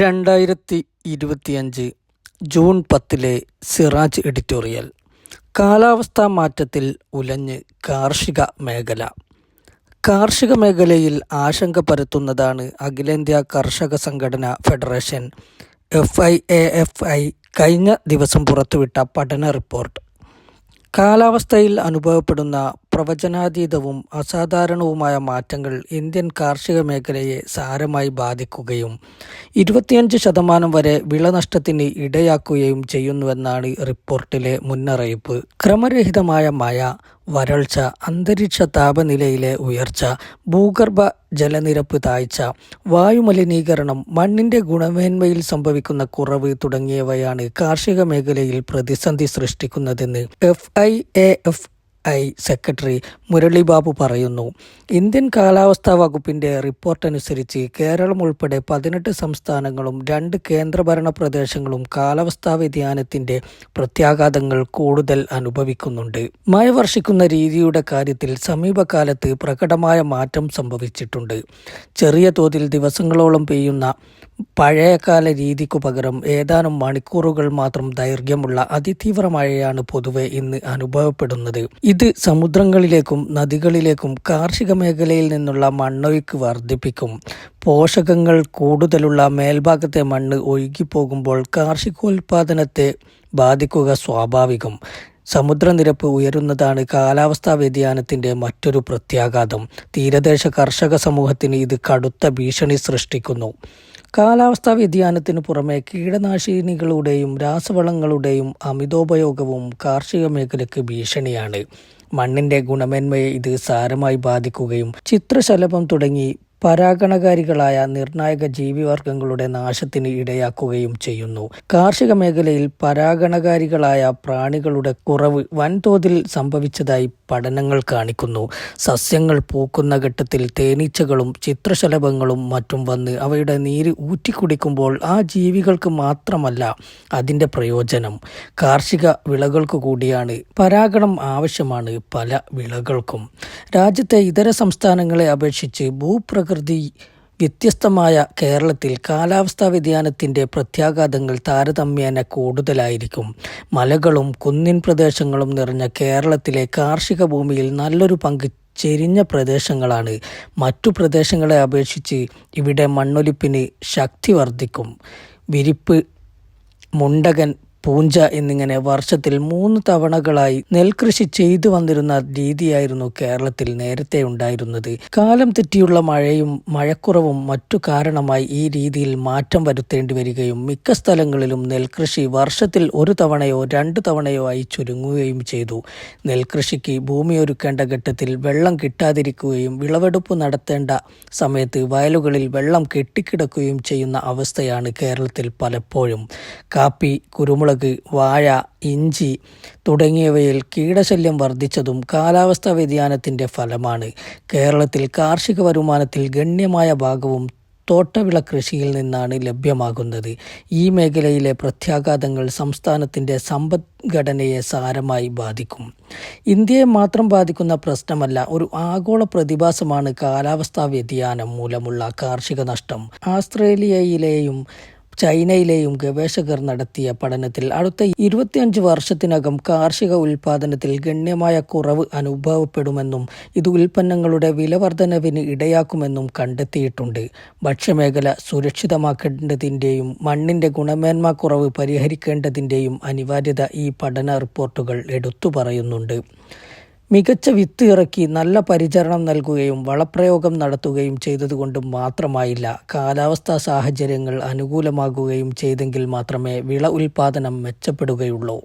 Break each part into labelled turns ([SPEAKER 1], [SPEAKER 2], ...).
[SPEAKER 1] രണ്ടായിരത്തി ഇരുപത്തിയഞ്ച് ജൂൺ പത്തിലെ സിറാജ് എഡിറ്റോറിയൽ. കാലാവസ്ഥാ മാറ്റത്തിൽ ഉലഞ്ഞ് കാർഷിക മേഖല. കാർഷിക മേഖലയിൽ ആശങ്ക പരത്തുന്നതാണ് അഖിലേന്ത്യാ കർഷക സംഘടന federation F I A F I കഴിഞ്ഞ ദിവസം പുറത്തുവിട്ട പഠന റിപ്പോർട്ട്. കാലാവസ്ഥയിൽ അനുഭവപ്പെടുന്ന പ്രവചനാതീതവും അസാധാരണവുമായ മാറ്റങ്ങൾ ഇന്ത്യൻ കാർഷിക മേഖലയെ സാരമായി ബാധിക്കുകയും ഇരുപത്തിയഞ്ച് ശതമാനം വരെ വിളനഷ്ടത്തിന് ഇടയാക്കുകയും ചെയ്യുന്നുവെന്നാണ് റിപ്പോർട്ടിലെ മുന്നറിയിപ്പ്. ക്രമരഹിതമായ മഴ വരൾച്ച അന്തരീക്ഷ താപനിലയിലെ ഉയർച്ച ഭൂഗർഭ ജലനിരപ്പ് താഴ്ച വായുമലിനീകരണം മണ്ണിന്റെ ഗുണമേന്മയിൽ സംഭവിക്കുന്ന കുറവ് തുടങ്ങിയവയാണ് കാർഷിക മേഖലയിൽ പ്രതിസന്ധി സൃഷ്ടിക്കുന്നതെന്ന് F I A F I secretary Muralibabu പറയുന്നു. ഇന്ത്യൻ കാലാവസ്ഥാ വകുപ്പിന്റെ റിപ്പോർട്ടനുസരിച്ച് കേരളം ഉൾപ്പെടെ പതിനെട്ട് സംസ്ഥാനങ്ങളും രണ്ട് കേന്ദ്രഭരണ പ്രദേശങ്ങളും കാലാവസ്ഥാ വ്യതിയാനത്തിന്റെ പ്രത്യാഘാതങ്ങൾ കൂടുതൽ അനുഭവിക്കുന്നുണ്ട്. മഴ വർഷിക്കുന്ന രീതിയുടെ കാര്യത്തിൽ സമീപകാലത്ത് പ്രകടമായ മാറ്റം സംഭവിച്ചിട്ടുണ്ട്. ചെറിയ തോതിൽ ദിവസങ്ങളോളം പെയ്യുന്ന പഴയകാല രീതിക്കു പകരം ഏതാനും മണിക്കൂറുകൾ മാത്രം ദൈർഘ്യമുള്ള അതിതീവ്ര മഴയാണ് പൊതുവെ ഇന്ന് അനുഭവപ്പെടുന്നത്. ഇത് സമുദ്രങ്ങളിലേക്കും നദികളിലേക്കും കാർഷിക മേഖലയിൽ നിന്നുള്ള മണ്ണൊഴുക്ക് വർദ്ധിപ്പിക്കും. പോഷകങ്ങൾ കൂടുതലുള്ള മേൽഭാഗത്തെ മണ്ണ് ഒഴുകിപ്പോകുമ്പോൾ കാർഷികോൽപാദനത്തെ ബാധിക്കുക സ്വാഭാവികം. സമുദ്രനിരപ്പ് ഉയരുന്നതാണ് കാലാവസ്ഥാ വ്യതിയാനത്തിന്റെ മറ്റൊരു പ്രത്യാഘാതം. തീരദേശ കർഷക സമൂഹത്തിന് ഇത് കടുത്ത ഭീഷണി സൃഷ്ടിക്കുന്നു. കാലാവസ്ഥാ വ്യതിയാനത്തിനു പുറമെ കീടനാശിനികളുടെയും രാസവളങ്ങളുടെയും അമിതോപയോഗവും കാർഷിക മേഖലയ്ക്ക് ഭീഷണിയാണ്. മണ്ണിന്റെ ഗുണമേന്മയെ ഇത് സാരമായി ബാധിക്കുകയും ചിത്രശലഭം തുടങ്ങി പരാഗണകാരികളായ നിർണായക ജീവിവർഗങ്ങളുടെ നാശത്തിന് ഇടയാക്കുകയും ചെയ്യുന്നു. കാർഷിക മേഖലയിൽ പരാഗണകാരികളായ പ്രാണികളുടെ കുറവ് വൻതോതിൽ സംഭവിച്ചതായി പഠനങ്ങൾ കാണിക്കുന്നു. സസ്യങ്ങൾ പൂക്കുന്ന ഘട്ടത്തിൽ തേനീച്ചകളും ചിത്രശലഭങ്ങളും മറ്റും വന്ന് അവയുടെ നീര് ഊറ്റിക്കുടിക്കുമ്പോൾ ആ ജീവികൾക്ക് മാത്രമല്ല അതിന്റെ പ്രയോജനം. കാർഷിക വിളകൾക്ക് കൂടിയാണ് പരാഗണം ആവശ്യമാണ് പല വിളകൾക്കും. രാജ്യത്തെ ഇതര സംസ്ഥാനങ്ങളെ അപേക്ഷിച്ച് ഭൂപ്രകൃതി വ്യത്യസ്തമായ കേരളത്തിൽ കാലാവസ്ഥാ വ്യതിയാനത്തിന്റെ പ്രത്യാഘാതങ്ങൾ താരതമ്യേന കൂടുതലായിരിക്കും. മലകളും കുന്നിൻ പ്രദേശങ്ങളും നിറഞ്ഞ കേരളത്തിലെ കാർഷിക ഭൂമിയിൽ നല്ലൊരു പങ്ക് ചെരിഞ്ഞ പ്രദേശങ്ങളാണ്. മറ്റു പ്രദേശങ്ങളെ അപേക്ഷിച്ച് ഇവിടെ മണ്ണൊലിപ്പിന് ശക്തി വർദ്ധിക്കും. വിരിപ്പ് മുണ്ടകൻ പൂഞ്ച എന്നിങ്ങനെ വർഷത്തിൽ മൂന്ന് തവണകളായി നെൽകൃഷി ചെയ്തു വന്നിരുന്ന രീതിയായിരുന്നു കേരളത്തിൽ നേരത്തെ ഉണ്ടായിരുന്നത്. കാലം തെറ്റിയുള്ള മഴയും മഴക്കുറവും മറ്റു കാരണമായി ഈ രീതിയിൽ മാറ്റം വരുത്തേണ്ടി വരികയും മിക്ക സ്ഥലങ്ങളിലും നെൽകൃഷി വർഷത്തിൽ ഒരു തവണയോ രണ്ടു തവണയോ ആയി ചുരുങ്ങുകയും ചെയ്തു. നെൽകൃഷിക്ക് ഭൂമി ഒരുക്കേണ്ട ഘട്ടത്തിൽ വെള്ളം കിട്ടാതിരിക്കുകയും വിളവെടുപ്പ് നടത്തേണ്ട സമയത്ത് വയലുകളിൽ വെള്ളം കെട്ടിക്കിടക്കുകയും ചെയ്യുന്ന അവസ്ഥയാണ് കേരളത്തിൽ പലപ്പോഴും. കാപ്പി കുരുമുളക് വാഴ ഇഞ്ചി തുടങ്ങിയവയിൽ കീടശല്യം വർദ്ധിച്ചതും കാലാവസ്ഥാ വ്യതിയാനത്തിന്റെ ഫലമാണ്. കേരളത്തിൽ കാർഷിക വരുമാനത്തിൽ ഗണ്യമായ ഭാഗവും തോട്ടവിള കൃഷിയിൽ നിന്നാണ് ലഭ്യമാകുന്നത്. ഈ മേഖലയിലെ പ്രത്യാഘാതങ്ങൾ സംസ്ഥാനത്തിന്റെ സമ്പദ്ഘടനയെ സാരമായി ബാധിക്കും. ഇന്ത്യയെ മാത്രം ബാധിക്കുന്ന പ്രശ്നമല്ല ഒരു ആഗോള പ്രതിഭാസമാണ് കാലാവസ്ഥാ വ്യതിയാനം മൂലമുള്ള കാർഷിക നഷ്ടം. ആസ്ട്രേലിയയിലെയും ചൈനയിലെയും ഗവേഷകർ നടത്തിയ പഠനത്തിൽ അടുത്ത ഇരുപത്തിയഞ്ച് വർഷത്തിനകം കാർഷിക ഉൽപാദനത്തിൽ ഗണ്യമായ കുറവ് അനുഭവപ്പെടുമെന്നും ഇത് ഉൽപ്പന്നങ്ങളുടെ വിലവർധനവിന് ഇടയാക്കുമെന്നും കണ്ടെത്തിയിട്ടുണ്ട്. ഭക്ഷ്യമേഖല സുരക്ഷിതമാക്കേണ്ടതിന്റെയും മണ്ണിന്റെ ഗുണമേന്മ കുറവ് പരിഹരിക്കേണ്ടതിന്റെയും അനിവാര്യത ഈ പഠന റിപ്പോർട്ടുകൾ എടുത്തു പറയുന്നുണ്ട്. മികച്ച വിത്ത് ഇറക്കി നല്ല പരിചരണം നൽകുകയും വളപ്രയോഗം നടത്തുകയും ചെയ്തതുകൊണ്ട് മാത്രമായില്ല കാലാവസ്ഥാ സാഹചര്യങ്ങൾ അനുകൂലമാകുകയും ചെയ്തെങ്കിൽ മാത്രമേ വിള ഉൽപാദനം മെച്ചപ്പെടുകയുള്ളൂ.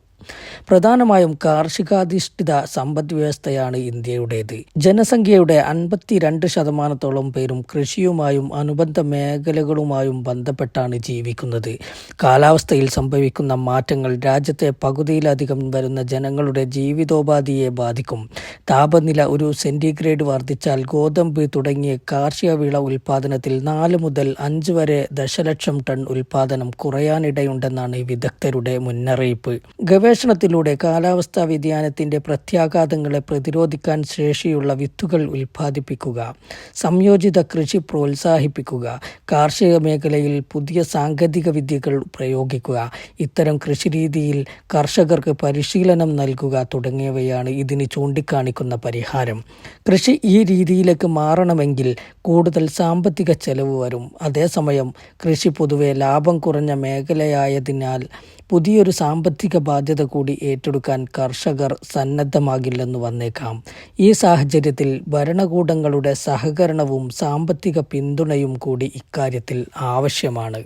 [SPEAKER 1] പ്രധാനമായും കാർഷികാധിഷ്ഠിത സമ്പദ് വ്യവസ്ഥയാണ് ഇന്ത്യയുടേത്. ജനസംഖ്യയുടെ അൻപത്തിരണ്ട് ശതമാനത്തോളം പേരും കൃഷിയുമായും അനുബന്ധ മേഖലകളുമായും ബന്ധപ്പെട്ടാണ് ജീവിക്കുന്നത്. കാലാവസ്ഥയിൽ സംഭവിക്കുന്ന മാറ്റങ്ങൾ രാജ്യത്തെ പകുതിയിലധികം വരുന്ന ജനങ്ങളുടെ ജീവിതോപാധിയെ ബാധിക്കും. താപനില ഒരു സെന്റിഗ്രേഡ് വർദ്ധിച്ചാൽ ഗോതമ്പ് തുടങ്ങിയ കാർഷിക വിള ഉൽപാദനത്തിൽ നാല് മുതൽ അഞ്ച് വരെ ദശലക്ഷം ടൺ ഉൽപാദനം കുറയാനിടയുണ്ടെന്നാണ് വിദഗ്ധരുടെ മുന്നറിയിപ്പ്. ഗവേഷ ഗവേഷണത്തിലൂടെ കാലാവസ്ഥാ വ്യതിയാനത്തിന്റെ പ്രത്യാഘാതങ്ങളെ പ്രതിരോധിക്കാൻ ശേഷിയുള്ള വിത്തുകൾ ഉൽപ്പാദിപ്പിക്കുക സംയോജിത കൃഷി പ്രോത്സാഹിപ്പിക്കുക കാർഷിക മേഖലയിൽ പുതിയ സാങ്കേതിക വിദ്യകൾ പ്രയോഗിക്കുക ഇത്തരം കൃഷിരീതിയിൽ കർഷകർക്ക് പരിശീലനം നൽകുക തുടങ്ങിയവയാണ് ഇതിന് ചൂണ്ടിക്കാണിക്കുന്ന പരിഹാരം. കൃഷി ഈ രീതിയിലേക്ക് മാറണമെങ്കിൽ കൂടുതൽ സാമ്പത്തിക ചെലവ് വരും. അതേസമയം കൃഷി പൊതുവെ ലാഭം കുറഞ്ഞ മേഖലയായതിനാൽ പുതിയൊരു സാമ്പത്തിക ബാധ്യത കൂടി ഏറ്റെടുക്കാൻ കർഷകർ സന്നദ്ധമാകില്ലെന്ന് വന്നേക്കാം. ഈ സാഹചര്യത്തിൽ ഭരണകൂടങ്ങളുടെ സഹകരണവും സാമ്പത്തിക പിന്തുണയും കൂടി ഇക്കാര്യത്തിൽ ആവശ്യമാണ്.